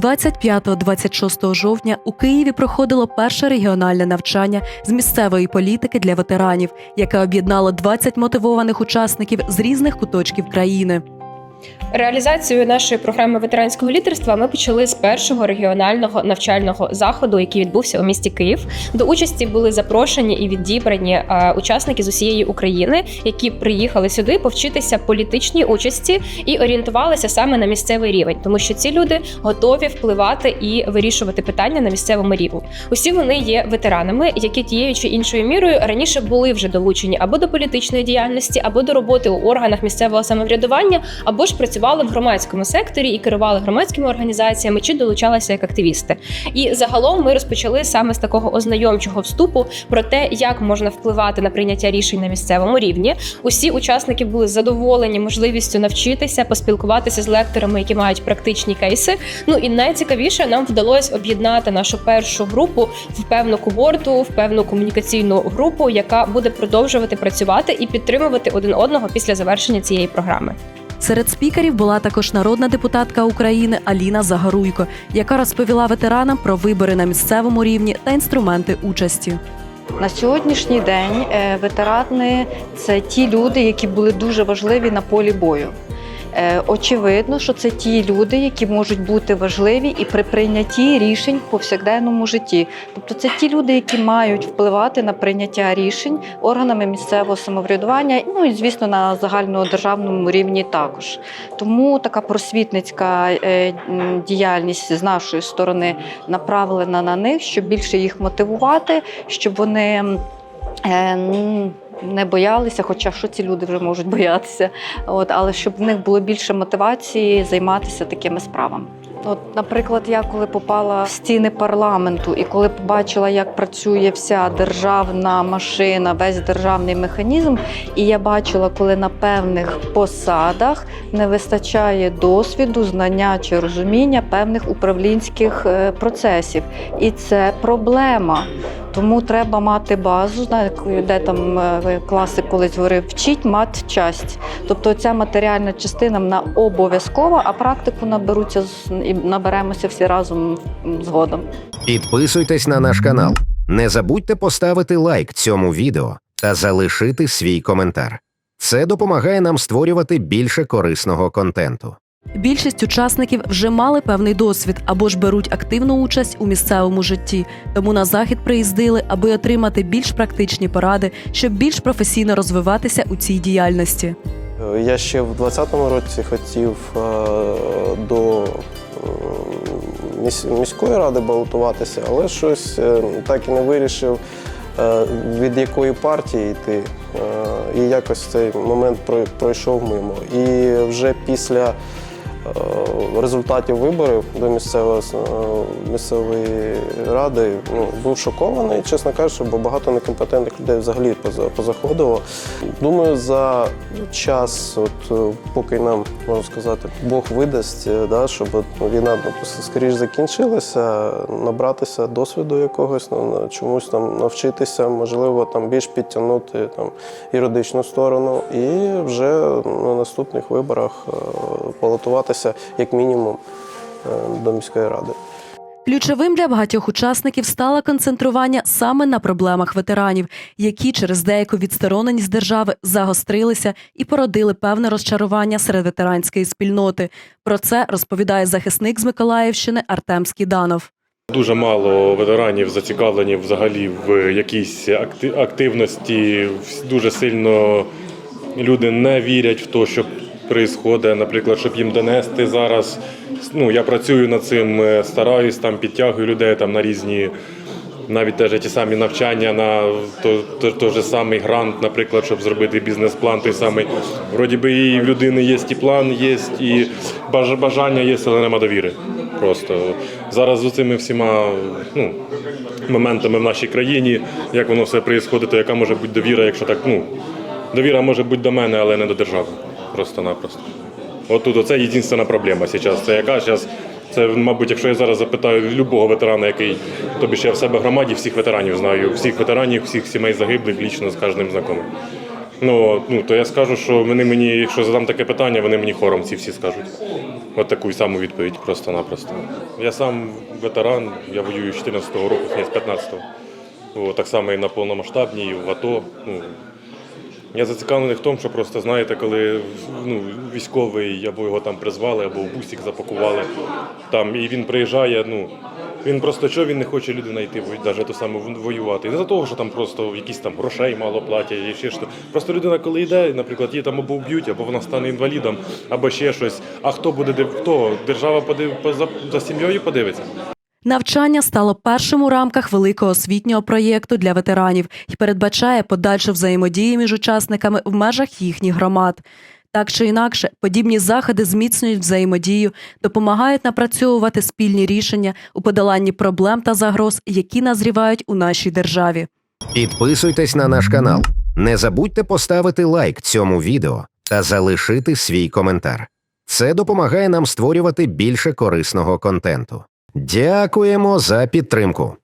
25-26 жовтня у Києві проходило перше регіональне навчання з місцевої політики для ветеранів, яке об'єднало 20 мотивованих учасників з різних куточків країни. Реалізацію нашої програми ветеранського лідерства ми почали з першого регіонального навчального заходу, який відбувся у місті Київ. До участі були запрошені і відібрані е, учасники з усієї України, які приїхали сюди повчитися політичній участі і орієнтувалися саме на місцевий рівень, тому що ці люди готові впливати і вирішувати питання на місцевому рівні. Усі вони є ветеранами, які тією чи іншою мірою раніше були вже долучені або до політичної діяльності, або до роботи у органах місцевого самоврядування, або ж працювали в громадському секторі і керували громадськими організаціями чи долучалися як активісти. І загалом ми розпочали саме з такого ознайомчого вступу про те, як можна впливати на прийняття рішень на місцевому рівні. Усі учасники були задоволені можливістю навчитися, поспілкуватися з лекторами, які мають практичні кейси. Ну і найцікавіше нам вдалося об'єднати нашу першу групу в певну когорту, в певну комунікаційну групу, яка буде продовжувати працювати і підтримувати один одного після завершення цієї програми. Серед спікерів була також народна депутатка України Аліна Загоруйко, яка розповіла ветеранам про вибори на місцевому рівні та інструменти участі. На сьогоднішній день е, ветерани це ті люди, які були дуже важливі на полі бою. Е, Очевидно, що це ті люди, які можуть бути важливі і при прийнятті рішень в повсякденному житті. Тобто це ті люди, які мають впливати на прийняття рішень органами місцевого самоврядування, ну і звісно на загальнодержавному рівні також. Тому така просвітницька е, діяльність з нашої сторони направлена на них, щоб більше їх мотивувати, щоб вони. Не боялися, хоча що ці люди вже можуть боятися. От, але щоб в них було більше мотивації займатися такими справами. От, наприклад, я коли попала в стіни парламенту і коли побачила, як працює вся державна машина, весь державний механізм, і я бачила, коли на певних посадах не вистачає досвіду, знання чи розуміння певних управлінських е, процесів. І це проблема. Тому треба мати базу, де там е, класик колись говорив, вчіть мат часть. Тобто ця матеріальна частина вона обов'язкова, а практику наберуться з- і наберемося всі разом згодом. Підписуйтесь на наш канал. Не забудьте поставити лайк цьому відео та залишити свій коментар. Це допомагає нам створювати більше корисного контенту. Більшість учасників вже мали певний досвід або ж беруть активну участь у місцевому житті, тому на захід приїздили, аби отримати більш практичні поради, щоб більш професійно розвиватися у цій діяльності. Я ще в 20-му році хотів е, до міської ради балотуватися, але щось е, так і не вирішив, е, від якої партії йти. Е, І якось цей момент пройшов мимо. І вже після результатів виборів до місцевого, с- е, місцевої ради ну, був шокований, чесно кажучи, бо багато некомпетентних людей взагалі позаходило. Думаю, за час, от, е, поки нам, можна сказати, Бог видасть, е, да, щоб ну, війна ну, скоріш закінчилася, набратися досвіду якогось, ну, чомусь там навчитися, можливо, там більш підтягнути там, юридичну сторону, і вже на наступних виборах е, балотуватися як мінімум е, до міської ради. Ключовим для багатьох учасників стало концентрування саме на проблемах ветеранів, які через деяку відстороненість держави загострилися і породили певне розчарування серед ветеранської спільноти. Про це розповідає захисник з Миколаївщини Артем Скіданов. Дуже мало ветеранів зацікавлені взагалі в якійсь акти- активності. Дуже сильно люди не вірять в те, що відбувається, наприклад, щоб їм донести зараз. Ну, я працюю над цим, е, стараюсь там підтягую людей там на різні. Навіть теж ті самі навчання на то, то, той же самий грант, наприклад, щоб зробити бізнес-план, той самий. Вроді би і в людини є і план, є, і бажання є, але нема довіри. Просто зараз з цими всіма ну, моментами в нашій країні, як воно все відбувається, то яка може бути довіра, якщо так, ну, довіра може бути до мене, але не до держави. Просто-напросто. От тут оце єдина проблема зараз. Це яка зараз. Це, мабуть, якщо я зараз запитаю любого ветерана, який тобі ще в себе громаді, всіх ветеранів знаю, всіх ветеранів, всіх сімей загиблих, лічно з кожним знайомим. Ну, ну, то я скажу, що вони мені, якщо задам таке питання, вони мені хором ці всі скажуть. От таку саму відповідь просто-напросто. Я сам ветеран, я воюю з 14-го року, з 15-го. О, так само і на повномасштабній, і в АТО. Ну, я зацікавлений в тому, що просто знаєте, коли ну, військовий або його там призвали, або в бусик запакували там, і він приїжджає, ну. Він просто що він не хоче людина йти навіть ту саму воювати. І не за того, що там просто якісь там грошей мало платять, і ще що. Просто людина, коли йде, наприклад, її там або вб'ють, або вона стане інвалідом, або ще щось. А хто буде хто? Держава подив... за, за сім'єю подивиться? Навчання стало першим у рамках великого освітнього проєкту для ветеранів і передбачає подальшу взаємодію між учасниками в межах їхніх громад. Так чи інакше, подібні заходи зміцнюють взаємодію, допомагають напрацьовувати спільні рішення у подоланні проблем та загроз, які назрівають у нашій державі. Підписуйтесь на наш канал. Не забудьте поставити лайк цьому відео та залишити свій коментар. Це допомагає нам створювати більше корисного контенту. Дякуємо за підтримку.